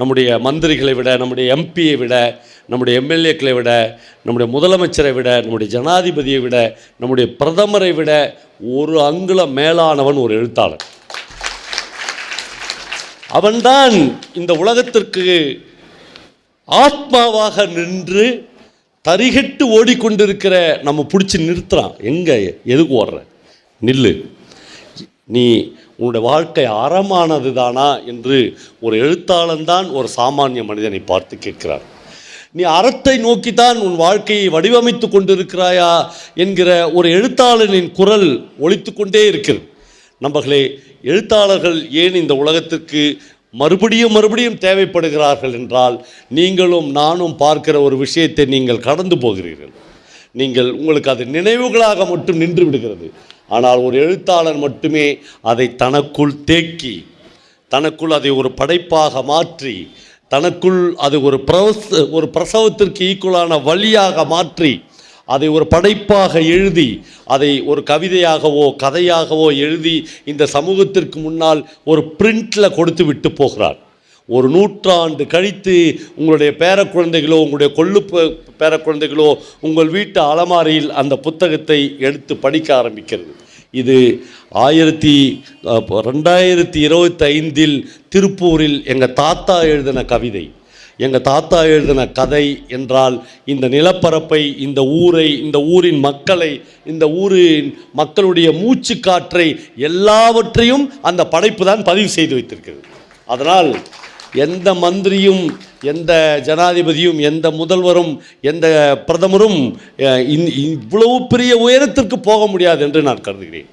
நம்முடைய மந்திரிகளை விட நம்முடைய எம்பியை விட நம்முடைய எம்எல்ஏக்களை விட நம்முடைய முதலமைச்சரை விட நம்முடைய ஜனாதிபதியை விட நம்முடைய பிரதமரை விட ஒரு அங்குலம் மேலானவன் ஒரு எழுத்தாளர் அவன்தான் இந்த உலகத்திற்கு ஆத்மாவாக நின்று தரிகட்டு ஓடிக்கொண்டிருக்கிற நம்ம பிடிச்சி நிறுத்துறான். எங்கே எதுக்கு ஓடுற? நில்லு. நீ உன்னுடைய வாழ்க்கை அறமானது தானா என்று ஒரு எழுத்தாளன் தான் ஒரு சாமானிய மனிதனை பார்த்து கேட்கிறார். நீ அறத்தை நோக்கித்தான் உன் வாழ்க்கையை வடிவமைத்து கொண்டிருக்கிறாயா என்கிற ஒரு எழுத்தாளனின் குரல் ஒழித்து கொண்டே இருக்கிறது. நம்பர்களே எழுத்தாளர்கள் ஏன் இந்த உலகத்திற்கு மறுபடியும் மறுபடியும் தேவைப்படுகிறார்கள் என்றால் நீங்களும் நானும் பார்க்கிற ஒரு விஷயத்தை நீங்கள் கடந்து போகிறீர்கள். நீங்கள் உங்களுக்கு அது நினைவுகளாக மட்டும் நின்று விடுகிறது. ஆனால் ஒரு எழுத்தாளர் மட்டுமே அதை தனக்குள் தேக்கி தனக்குள் அதை ஒரு படைப்பாக மாற்றி தனக்குள் அது ஒரு பிரவச ஒரு பிரசவத்திற்கு ஈக்குவலான வழியாக மாற்றி அதை ஒரு படைப்பாக எழுதி அதை ஒரு கவிதையாகவோ கதையாகவோ எழுதி இந்த சமூகத்திற்கு முன்னால் ஒரு பிரிண்டில் கொடுத்து விட்டு போகிறார். ஒரு நூற்றாண்டு கழித்து உங்களுடைய பேரக்குழந்தைகளோ உங்களுடைய கொள்ளு பேர பேரக்குழந்தைகளோ உங்கள் வீட்டு அலமாரியில் அந்த புத்தகத்தை எடுத்து படிக்க ஆரம்பிக்கிறது. இது ஆயிரத்தி ரெண்டாயிரத்தி இருபத்தி ஐந்தில் திருப்பூரில் எங்கள் தாத்தா எழுதின கவிதை. எங்கள் தாத்தா எழுதின கதை என்றால் இந்த நிலப்பரப்பை இந்த ஊரை இந்த ஊரின் மக்களை இந்த ஊரின் மக்களுடைய மூச்சு காற்றை எல்லாவற்றையும் அந்த படைப்பு தான் பதிவு செய்து வைத்திருக்கிறது. அதனால் எந்த மந்திரியும் எந்த ஜனாதிபதியும் எந்த முதல்வரும் எந்த பிரதமரும் இந்- இவ்வளவு பெரிய உயரத்திற்கு போக முடியாது என்று நான் கருதுகிறேன்.